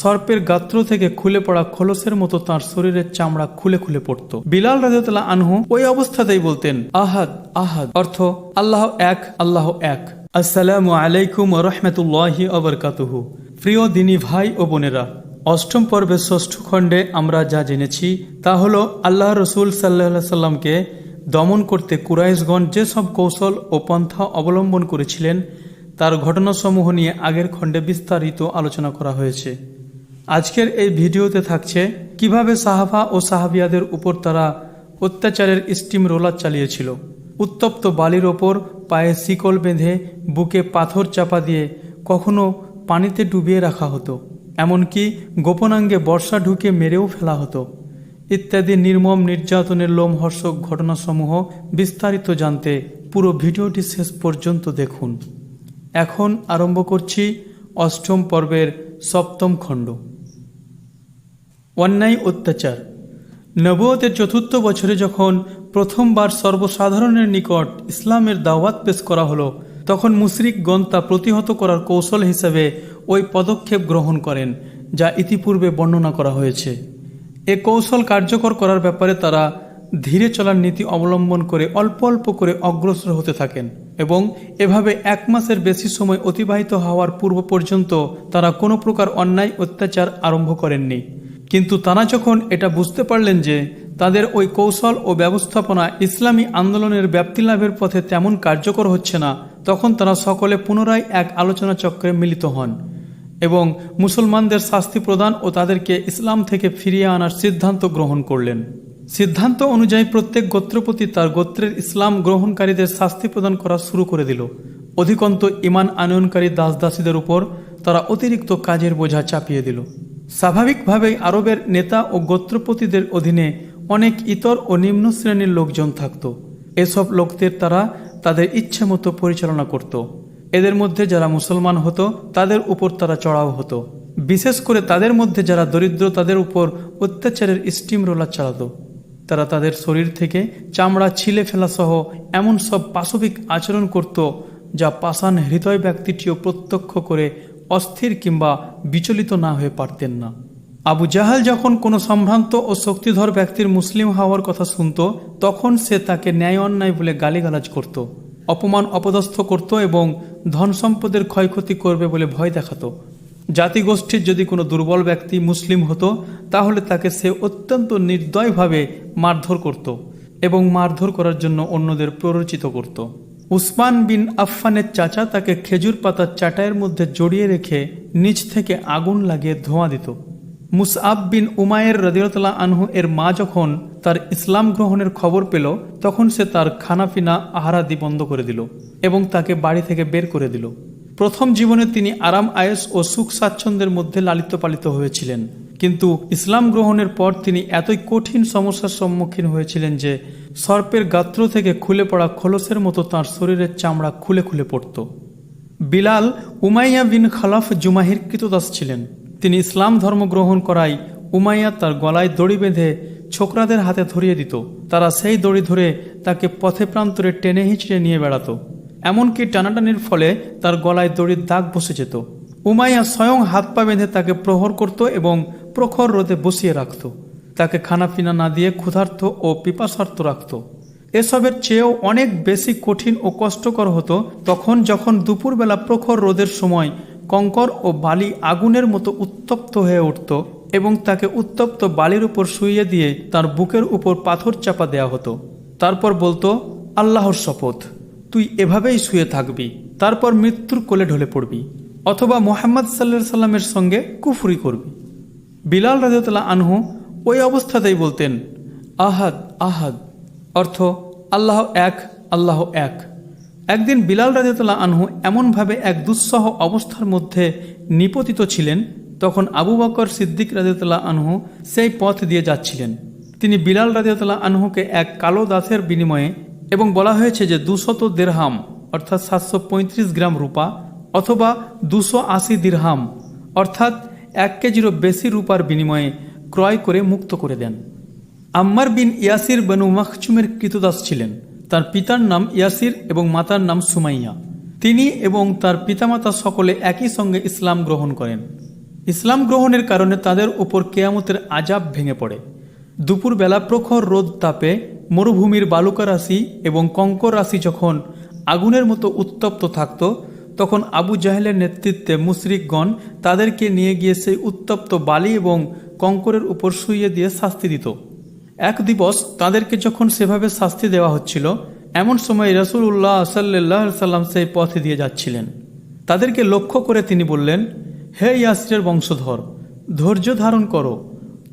সর্পের গাত্র থেকে খুলে পড়া খোলসের মতো তার শরীরের চামড়া খুলে খুলে পড়ত। বিলাল রাজতলা আনহু ওই অবস্থাতেই বলতেন, আহাদ আহাদ। অর্থ, আল্লাহ এক আল্লাহ এক। আসসালামু আলাইকুম রহমতুল্লাহি অবরকাতুহু প্রিয় দিনী ভাই ও বোনেরা, অষ্টম পর্বের ষষ্ঠ খণ্ডে আমরা যা জেনেছি তা হলো আল্লাহ রসুল সাল্লাহ সাল্লামকে দমন করতে কুরাইশগঞ্জ যেসব কৌশল ও পন্থা অবলম্বন করেছিলেন, তার ঘটনাসমূহ নিয়ে আগের খণ্ডে বিস্তারিত আলোচনা করা হয়েছে। আজকের এই ভিডিওতে থাকছে কীভাবে সাহাবা ও সাহাবিয়াদের উপর তারা অত্যাচারের স্টিম রোলার চালিয়েছিল। উত্তপ্ত বালির ওপর পায়ে শিকল বেঁধে বুকে পাথর চাপা দিয়ে কখনো পানিতে ডুবিয়ে রাখা হতো, এমনকি গোপনাঙ্গে বর্ষা ঢুকে মেরেও ফেলা হতো। ইত্যাদি নির্মম নির্যাতনের লোমহর্ষক ঘটনাসমূহ বিস্তারিত জানতে পুরো ভিডিওটি শেষ পর্যন্ত দেখুন। এখন আরম্ভ করছি অষ্টম পর্বের সপ্তম খণ্ড। অন্যায় অত্যাচার। নবুয়তের চতুর্থ বছরে যখন প্রথমবার সর্বসাধারণের নিকট ইসলামের দাওয়াত পেশ করা হলো, তখন মুশরিক তা প্রতিহত করার কৌশল হিসেবে ওই পদক্ষেপ গ্রহণ করেন, যা ইতিপূর্বে বর্ণনা করা হয়েছে। এ কৌশল কার্যকর করার ব্যাপারে তারা ধীরে চলার নীতি অবলম্বন করে অল্প অল্প করে অগ্রসর হতে থাকেন এবং এভাবে এক মাসের বেশি সময় অতিবাহিত হওয়ার পূর্ব পর্যন্ত তারা কোনো প্রকার অন্যায় অত্যাচার আরম্ভ করেননি। কিন্তু তারা যখন এটা বুঝতে পারলেন যে তাদের ওই কৌশল ও ব্যবস্থাপনা ইসলামী আন্দোলনের ব্যাপ্তি লাভের পথে তেমন কার্যকর হচ্ছে না, তখন তারা সকলে পুনরায় এক আলোচনা চক্রে মিলিত হন এবং মুসলমানদের শাস্তি প্রদান ও তাদেরকে ইসলাম থেকে ফিরিয়ে আনার সিদ্ধান্ত গ্রহণ করলেন। সিদ্ধান্ত অনুযায়ী প্রত্যেক গোত্রপতি তার গোত্রের ইসলাম গ্রহণকারীদের শাস্তি প্রদান করা শুরু করে দিল। অধিকন্ত ইমান আনয়নকারী দাস দাসীদের উপর তারা অতিরিক্ত কাজের বোঝা চাপিয়ে দিল। স্বাভাবিকভাবেই আরবের নেতা ও গোত্রপতিদের অধীনে অনেক ইতর ও নিম্ন শ্রেণির লোকজন থাকত। এসব লোকদের তারা তাদের ইচ্ছে মতো পরিচালনা করত। এদের মধ্যে যারা মুসলমান হতো, তাদের উপর তারা চড়াও হতো। বিশেষ করে তাদের মধ্যে যারা দরিদ্র, তাদের উপর অত্যাচারের স্টিম রোলার চালাতো। তারা তাদের শরীর থেকে চামড়া ছিলে ফেলা সহ এমন সব পাশবিক আচরণ করত, যা পাষাণ হৃদয় ব্যক্তিটিও প্রত্যক্ষ করে অস্থির কিংবা বিচলিত না হয়ে পারতেন না। আবু জাহাল যখন কোনো সম্ভ্রান্ত ও শক্তিধর ব্যক্তির মুসলিম হওয়ার কথা শুনত, তখন সে তাকে ন্যায় অন্যায় বলে গালিগালাজ করত, অপমান অপদস্থ করত এবং ধন সম্পদের ক্ষয়ক্ষতি করবে বলে ভয় দেখাতো। জাতিগোষ্ঠীর যদি কোনো দুর্বল ব্যক্তি মুসলিম হতো, তাহলে তাকে সে অত্যন্ত নির্দয়ভাবে মারধর করত এবং মারধর করার জন্য অন্যদের প্ররোচিত করত। উসমান বিন আফফানের চাচা তাকে খেজুর পাতার চাটাইয়ের মধ্যে জড়িয়ে রেখে নিচ থেকে আগুন লাগিয়ে ধোঁয়া দিত। মুসআব বিন উমায়ের রদিরতলা আনহু এর মা যখন তার ইসলাম গ্রহণের খবর পেল, তখন সে তার খানাপিনা আহারাদি বন্ধ করে দিল এবং তাকে বাড়ি থেকে বের করে দিল। প্রথম জীবনে তিনি আরাম, আয়েস ও সুখ স্বাচ্ছন্দ্যের মধ্যে লালিত পালিত হয়েছিলেন। কিন্তু ইসলাম গ্রহণের পর তিনি এতই কঠিন সমস্যার সম্মুখীন হয়েছিলেন যে সর্পের গাত্র থেকে খুলে পড়া খোলসের মতো তার শরীরের চামড়া খুলে খুলে পড়ত। বিলাল উমাইয়া বিন খালাফ জুমাহির কৃতদাস ছিলেন। তিনি ইসলাম ধর্ম গ্রহণ করায় উমাইয়া তার গলায় দড়ি বেঁধে ছোকরাদের হাতে ধরিয়ে দিত। তারা সেই দড়ি ধরে তাকে পথে প্রান্তরে টেনে হিঁচড়ে নিয়ে বেড়াত। এমনকি টানাটানির ফলে তার গলায় দড়ির দাগ বসে যেত। উমাইয়া স্বয়ং হাত পা বেঁধে তাকে প্রহর করত এবং প্রখর রোদে বসিয়ে রাখত। তাকে খানাপিনা না দিয়ে ক্ষুধার্ত ও পিপাসার্থ রাখত। এসবের চেয়েও অনেক বেশি কঠিন ও কষ্টকর হতো তখন যখন দুপুরবেলা প্রখর রোদের সময় কঙ্কর ও বালি আগুনের মতো উত্তপ্ত হয়ে উঠত এবং তাকে উত্তপ্ত বালির উপর শুইয়ে দিয়ে তার বুকের উপর পাথর চাপা দেয়া হতো। তারপর বলতো, আল্লাহর শপথ, তুই এভাবেই শুয়ে থাকবি, তারপর মৃত্যুর কোলে ঢলে পড়বি, অথবা মোহাম্মদ সাল্লা সাল্লামের সঙ্গে কুফুরি করবি। বিলাল রাজতলা আনহু ওই অবস্থাতেই বলতেন, আহাদ আহাদ। অর্থ, আল্লাহ এক আল্লাহ এক। একদিন বিলাল রাজতলা আনহু এমনভাবে এক দুঃসহ অবস্থার মধ্যে নিপতিত ছিলেন, তখন আবু বকর সিদ্দিক রাজতলা আনহু সেই পথ দিয়ে যাচ্ছিলেন। তিনি বিলাল রাজতলা আনহুকে এক কালো দাসের বিনিময়ে এবং বলা হয়েছে যে দুশত দেড়হাম, অর্থাৎ সাতশো পঁয়ত্রিশ গ্রাম রূপা, অথবা দুশো আশি দিরহাম, অর্থাৎ এক কেজিরও বেশি রূপার বিনিময়ে ক্রয় করে মুক্ত করে দেন। আম্মার বিন ইয়াসির বনু মাখচুমের কৃতদাস ছিলেন। তার পিতার নাম ইয়াসির এবং মাতার নাম সুমাইয়া। তিনি এবং তার পিতামাতা সকলে একই সঙ্গে ইসলাম গ্রহণ করেন। ইসলাম গ্রহণের কারণে তাদের উপর কেয়ামতের আজাব ভেঙে পড়ে। দুপুরবেলা প্রখর রোদ তাপে মরুভূমির বালুকা রাশি এবং কঙ্কর রাশি যখন আগুনের মতো উত্তপ্ত থাকত তখন আবু জাহেলের নেতৃত্বে মুশরিকগণ তাদেরকে নিয়ে গিয়ে সেই উত্তপ্ত বালি এবং কঙ্করের উপর শুইয়ে দিয়ে শাস্তি দিত। এক দিবস তাদেরকে যখন সেভাবে শাস্তি দেওয়া হচ্ছিল, এমন সময় রসুল্লাহ সাল্লাহ সাল্লাম সেই পথে দিয়ে যাচ্ছিলেন। তাদেরকে লক্ষ্য করে তিনি বললেন, হে ইয়াসরের বংশধর, ধৈর্য ধারণ করো।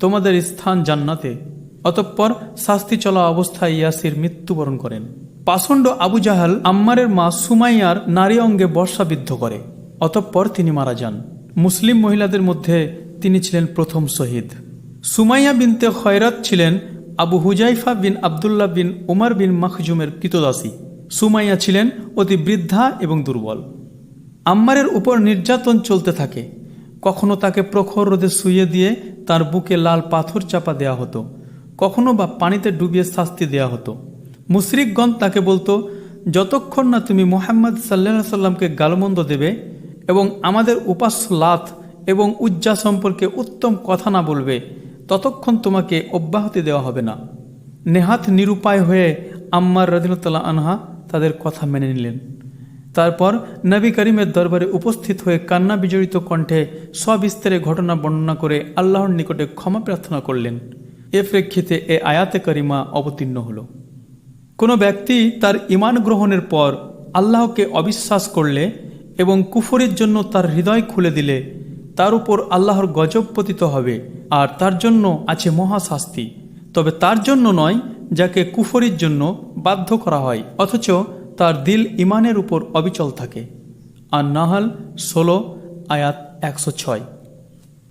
তোমাদের স্থান জান্নাতে। অতঃপর শাস্তি চলা অবস্থায় ইয়াসির মৃত্যুবরণ করেন। পাষণ্ড আবু জাহাল আম্মারের মা সুমাইয়ার নারী অঙ্গে বর্ষাবিদ্ধ করে, অতঃপর তিনি মারা যান। মুসলিম মহিলাদের মধ্যে তিনি ছিলেন প্রথম শহীদ। সুমাইয়া বিনতে খয়রাত ছিলেন আবু হুজাইফা বিন আবদুল্লাহ বিন উমার বিন মাখজুমের কৃতদাসী সুমাইয়া ছিলেন অতি বৃদ্ধা এবং দুর্বল। আম্মারের উপর নির্যাতন চলতে থাকে। কখনো তাকে প্রখর রোদে শুইয়ে দিয়ে তার বুকে লাল পাথর চাপা দেয়া হতো। কখনো বা পানিতে ডুবিয়ে শাস্তি দেয়া হতো। মুশরিকগণ তাকে বলতো, যতক্ষণ না তুমি মোহাম্মদ সাল্লাহ সাল্লামকে গালমন্দ দেবে এবং আমাদের উপাস্য লাত এবং উজ্জা সম্পর্কে উত্তম কথা না বলবে, ততক্ষণ তোমাকে অব্যাহতি দেওয়া হবে না। নেহাত নিরুপায় হয়ে আম্মার রদিনতাল্লাহ আনহা তাদের কথা মেনে নিলেন। তারপর নবী করিমের দরবারে উপস্থিত হয়ে কান্না বিজড়িত কণ্ঠে সবিস্তারে ঘটনা বর্ণনা করে আল্লাহর নিকটে ক্ষমা প্রার্থনা করলেন। এ প্রেক্ষিতে এ আয়াতে করিমা অবতীর্ণ হল। কোনো ব্যক্তি তার ইমান গ্রহণের পর আল্লাহকে অবিশ্বাস করলে এবং কুফরের জন্য তার হৃদয় খুলে দিলে, তার উপর আল্লাহর গজব পতিত হবে আর তার জন্য আছে মহাশাস্তি। তবে তার জন্য নয়, যাকে কুফরির জন্য বাধ্য করা হয়, অথচ তার দিল ইমানের উপর অবিচল থাকে। আর নাহাল ষোলো, আয়াত একশো ছয়।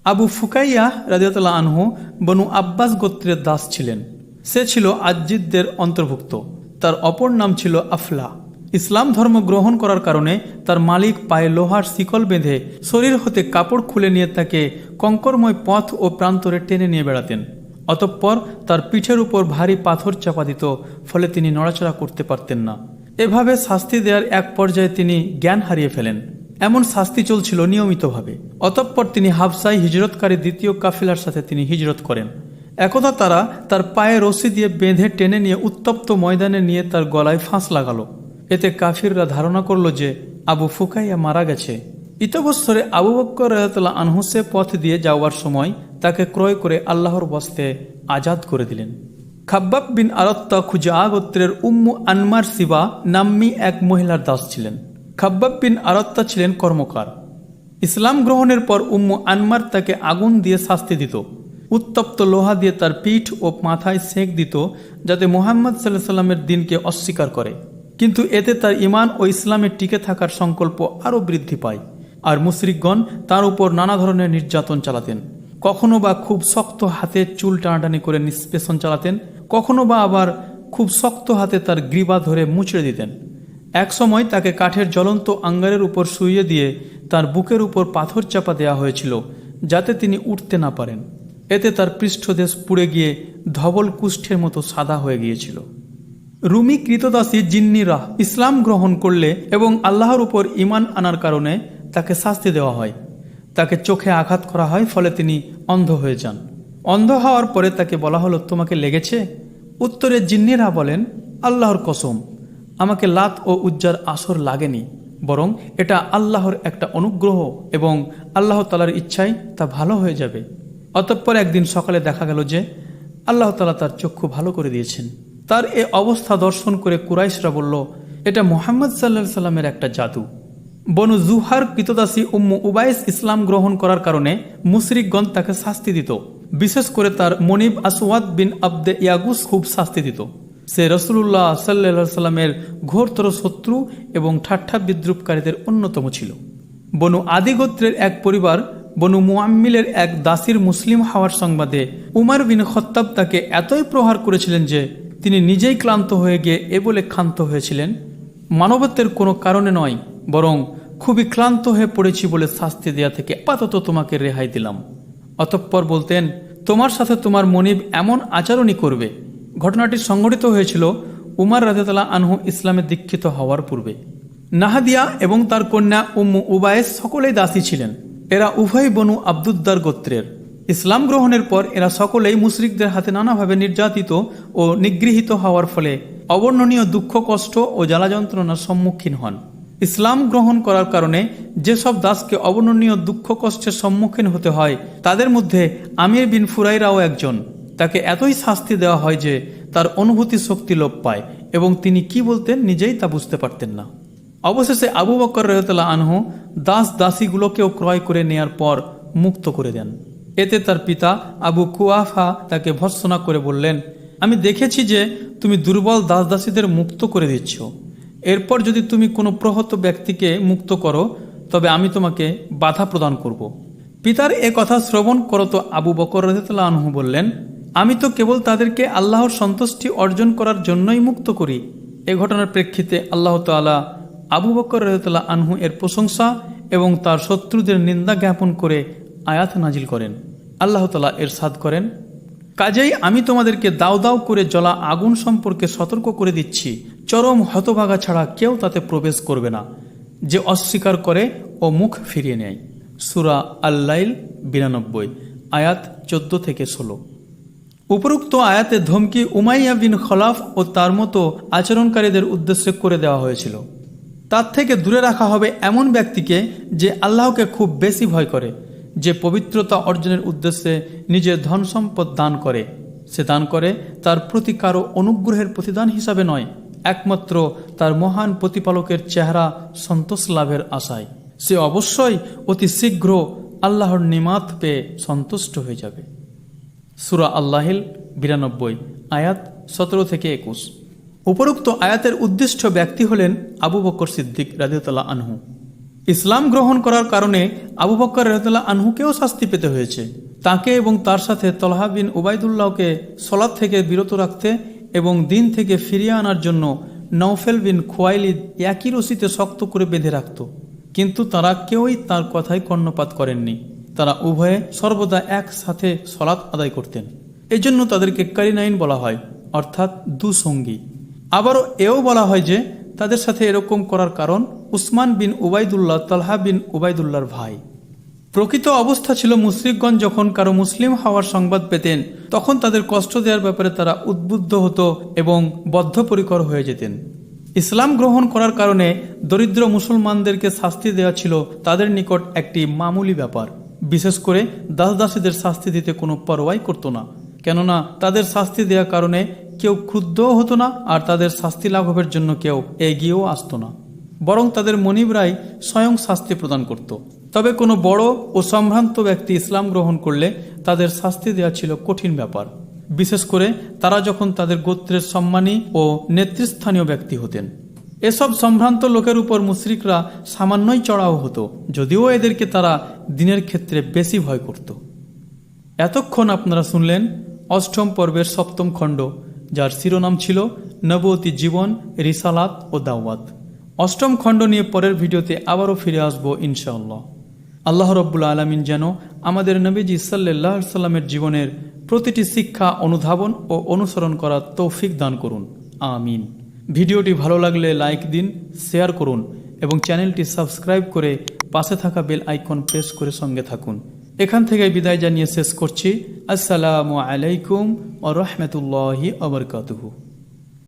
আবু ফুকাইয়া রাজিয়াতুল্লাহ আনহু বনু আব্বাস গোত্রের দাস ছিলেন। সে ছিল আজিদদের অন্তর্ভুক্ত। তার অপর নাম ছিল আফলা। ইসলাম ধর্ম গ্রহণ করার কারণে তার মালিক পায়ে লোহার শিকল বেঁধে শরীর হতে কাপড় খুলে নিয়ে তাকে কঙ্করময় পথ ও প্রান্তরে টেনে নিয়ে বেড়াতেন। অতঃপর তার পিঠের উপর ভারী পাথর চাপা দিত, ফলে তিনি নড়াচড়া করতে পারতেন না। এভাবে শাস্তি দেওয়ার এক পর্যায়ে তিনি জ্ঞান হারিয়ে ফেলেন। এমন শাস্তি চলছিল নিয়মিতভাবে। অতঃপর তিনি হাফসাই হিজরতকারী দ্বিতীয় কাফিলার সাথে তিনি হিজরত করেন। একদা তারা তার পায়ে রশি দিয়ে বেঁধে টেনে নিয়ে উত্তপ্ত ময়দানে নিয়ে তার গলায় ফাঁস লাগালো। এতে কাফিররা ধারণা করল যে আবু ফুকাইয়া মারা গেছে। ইতবৎসরে আবু বক্কর রাহতুল্লাহ আনহুসে পথ দিয়ে যাওয়ার সময় তাকে ক্রয় করে আল্লাহর বস্তে আজাদ করে দিলেন। খাব্বাব বিন আরত্তা খুজা গোত্রের উম্মু আনমার সিবা নাম্মি এক মহিলার দাস ছিলেন। খাব্বাব বিন আরত্তা ছিলেন কর্মকার। ইসলাম গ্রহণের পর উম্মু আনমার তাকে আগুন দিয়ে শাস্তি দিত। উত্তপ্ত লোহা দিয়ে তার পিঠ ও মাথায় সেঁক দিত যাতে মোহাম্মদ সাল্লাহ সাল্লামের দিনকে অস্বীকার করে। কিন্তু এতে তার ইমান ও ইসলামের টিকে থাকার সংকল্প আরও বৃদ্ধি পায়। আর মুশরিকগণ তার উপর নানা ধরনের নির্যাতন চালাতেন। কখনো বা খুব শক্ত হাতে চুল টানাটানি করে নিষ্পেষণ চালাতেন, কখনো বা আবার খুব শক্ত হাতে তার গ্রীবা ধরে মুচড়ে দিতেন। একসময় তাকে কাঠের জ্বলন্ত আঙ্গারের উপর শুইয়ে দিয়ে তার বুকের উপর পাথর চাপা দেওয়া হয়েছিল, যাতে তিনি উঠতে না পারেন। এতে তার পৃষ্ঠদেশ পুড়ে গিয়ে ধবল কুষ্ঠের মতো সাদা হয়ে গিয়েছিল। রুমি কৃতদাসী জিন্নিরা ইসলাম গ্রহণ করলে এবং আল্লাহর উপর ইমান আনার কারণে তাকে শাস্তি দেওয়া হয়। তাকে চোখে আঘাত করা হয়, ফলে তিনি অন্ধ হয়ে যান। অন্ধ হওয়ার পরে তাকে বলা হলো, তোমাকে লেগেছে? উত্তরে জিন্নিরা বলেন, আল্লাহর কসম, আমাকে লাত ও উজ্জার আসর লাগেনি, বরং এটা আল্লাহর একটা অনুগ্রহ এবং আল্লাহ তালার ইচ্ছায় তা ভালো হয়ে যাবে। অতঃপর একদিন সকালে দেখা গেল যে আল্লাহ তালা তার চক্ষু ভালো করে দিয়েছেন। তার এ অবস্থা দর্শন করে কুরাইশরা বলল, এটা মোহাম্মদ সাল্লাহ সাল্লামের একটা জাদু। বনু জুহার কৃতদাসী উম্মু উবাইস ইসলাম গ্রহণ করার কারণে মুশরিকগণ তাকে শাস্তি দিত। বিশেষ করে তার মনিব আসওয়াদ বিন আব্দে ইয়াগুস খুব শাস্তি দিত। সে রসুল্লাহ সাল্লাহ সাল্লামের ঘোরতর শত্রু এবং ঠাট্টা বিদ্রুপকারীদের অন্যতম ছিল। বনু আদিগোত্রের এক পরিবার বনু মুআম্মিলের এক দাসীর মুসলিম হওয়ার সংবাদে উমার বিন খত্তাব তাকে এতই প্রহার করেছিলেন যে তিনি নিজেই ক্লান্ত হয়ে গিয়ে এ বলে ক্ষান্ত হয়েছিলেন, মানবত্বের কোনো কারণে নয়, বরং খুবই ক্লান্ত হয়ে পড়েছি বলে শাস্তি দেয়া থেকে আপাতত তোমাকে রেহাই দিলাম। অতঃপর বলতেন, তোমার সাথে তোমার মনিব এমন আচরণই করবে। ঘটনাটি সংঘটিত হয়েছিল উমার রাজাতলা আনহু ইসলামে দীক্ষিত হওয়ার পূর্বে। নাহাদিয়া এবং তার কন্যা উম্মু উবায়েস সকলেই দাসী ছিলেন। এরা উভয় বনু আব্দুদ্দার গোত্রের। ইসলাম গ্রহণের পর এরা সকলেই মুশরিকদের হাতে নানাভাবে নির্যাতিত ও নিগৃহীত হওয়ার ফলে অবর্ণনীয় দুঃখ, কষ্ট ও জ্বালা যন্ত্রণার সম্মুখীন হন। ইসলাম গ্রহণ করার কারণে যেসব দাসকে অবর্ণনীয় দুঃখ, কষ্টের সম্মুখীন হতে হয়, তাদের মধ্যে আমির বিন ফুরাইরাও একজন। তাকে এতই শাস্তি দেওয়া হয় যে তার অনুভূতি শক্তি লোপ পায় এবং তিনি কি বলতেন নিজেই তা বুঝতে পারতেন না। অবশেষে আবু বকর রহতলা আনহু দাস দাসীগুলোকেও ক্রয় করে নেয়ার পর মুক্ত করে দেন। এতে তার পিতা আবু কুয়াফা তাকে ভর্সনা করে বললেন, আমি দেখেছি যে তুমি দুর্বল দাস দাসীদের মুক্ত করে দিচ্ছ। এরপর যদি তুমি কোনো প্রহত ব্যক্তিকে মুক্ত করো, তবে আমি তোমাকে বাধা প্রদান করব। পিতার এ কথা শ্রবণ করত আবু বকর রহতলা আনহু বললেন, আমি তো কেবল তাদেরকে আল্লাহর সন্তুষ্টি অর্জন করার জন্যই মুক্ত করি। এ ঘটনার প্রেক্ষিতে আল্লাহ তাআলা আবু বকর রহতলা আনহু এর প্রশংসা এবং তার শত্রুদের নিন্দা জ্ঞাপন করে আয়াত নাজিল করেন। আল্লাহ তালা এর সাদ করেন, কাজেই আমি তোমাদেরকে দাও দাও করে জ্বলা আগুন সম্পর্কে সতর্ক করে দিচ্ছি। চরম হতভাগা ছাড়া কেউ তাতে প্রবেশ করবে না। যে অস্বীকার করে ও মুখ ফিরিয়ে নেয়। সুরা আল্লাইল বিরানব্বই, আয়াত চোদ্দ থেকে ষোলো। উপরোক্ত আয়াতে ধমকি উমাইয়া বিন খলাফ ও তার মতো আচরণকারীদের উদ্দেশ্যে করে দেওয়া হয়েছিল। তার থেকে দূরে রাখা হবে এমন ব্যক্তিকে যে আল্লাহকে খুব বেশি ভয় করে, যে পবিত্রতা অর্জনের উদ্দেশ্যে নিজের ধন সম্পদ দান করে। সে দান করে তার প্রতি কারও অনুগ্রহের প্রতিদান হিসাবে নয়, একমাত্র তার মহান প্রতিপালকের চেহারা সন্তোষ লাভের আশায়। সে অবশ্যই অতি শীঘ্র আল্লাহর নিমাত পেয়ে সন্তুষ্ট হয়ে যাবে। সুরা আল্লাহিল বিরানব্বই, আয়াত সতেরো থেকে একুশ। উপরোক্ত আয়াতের উদ্দিষ্ট ব্যক্তি হলেন আবু বকর সিদ্দিক রাজিউতাল্লাহ আনহু। ইসলাম গ্রহণ করার কারণে আবু বকর রাজিউল্লাহ আনহুকেও শাস্তি পেতে হয়েছে। তাকে এবং তার সাথে তলহা বিন ওবায়দুল্লাহকে সলাদ থেকে বিরত রাখতে এবং দিন থেকে ফিরিয়ে আনার জন্য নৌফেল বিন খোয়াইলিদ একই রশিতে শক্ত করে বেঁধে রাখত। কিন্তু তারা কেউই তার কথায় কর্ণপাত করেননি। তারা উভয়ে সর্বদা একসাথে সলাৎ আদায় করতেন। এজন্য তাদেরকে কারিনাইন বলা হয়, অর্থাৎ দুসঙ্গী। আবারও এও বলা হয় যে তাদের সাথে এরকম করার কারণ Usman bin Ubaidullah, Talha bin উবাইদুল্লাহর ভাই। প্রকৃত অবস্থা ছিল মুসলিকগঞ্জ যখন কারও মুসলিম হওয়ার সংবাদ পেতেন, তখন তাদের কষ্ট দেওয়ার ব্যাপারে তারা উদ্বুদ্ধ হতো এবং বদ্ধপরিকর হয়ে যেতেন। ইসলাম গ্রহণ করার কারণে দরিদ্র মুসলমানদেরকে শাস্তি দেওয়া ছিল তাদের নিকট একটি মামুলি ব্যাপার। বিশেষ করে দাসদাসীদের শাস্তি দিতে কোনো পরোয়াই করতো না। কেননা তাদের শাস্তি দেওয়ার কারণে কেউ ক্ষুব্ধও হতো না আর তাদের শাস্তি লাঘবের জন্য কেউ এগিয়েও আসতো না। বরং তাদের মনিবরাই স্বয়ং শাস্তি প্রদান করত। তবে কোনো বড় ও সম্ভ্রান্ত ব্যক্তি ইসলাম গ্রহণ করলে তাদের শাস্তি দেওয়া ছিল কঠিন ব্যাপার। বিশেষ করে তারা যখন তাদের গোত্রের সম্মানী ও নেতৃস্থানীয় ব্যক্তি হতেন। এসব সম্ভ্রান্ত লোকের উপর মুশরিকরা সামান্যই চড়াও হতো, যদিও এদেরকে তারা দিনের ক্ষেত্রে বেশি ভয় করত। এতক্ষণ আপনারা শুনলেন অষ্টম পর্বের সপ্তম খণ্ড যার শিরোনাম ছিল নবতী জীবন, রিসালাত ও দাওয়াত। অষ্টম খণ্ড নিয়ে পরের ভিডিওতে আবারও ফিরে আসব ইনশাআল্লাহ। আল্লাহ রব্বুল আলমিন যেন আমাদের নবীজি সাল্লাহ সাল্লামের জীবনের প্রতিটি শিক্ষা, অনুধাবন ও অনুসরণ করার তৌফিক দান করুন। আমিন। ভিডিওটি ভালো লাগলে লাইক দিন, শেয়ার করুন এবং চ্যানেলটি সাবস্ক্রাইব করে পাশে থাকা বেল আইকন প্রেস করে সঙ্গে থাকুন। এখান থেকে বিদায় জানিয়ে শেষ করছি। আসসালামু আলাইকুম ও রহমতুল্লাহি আবরকাতুহু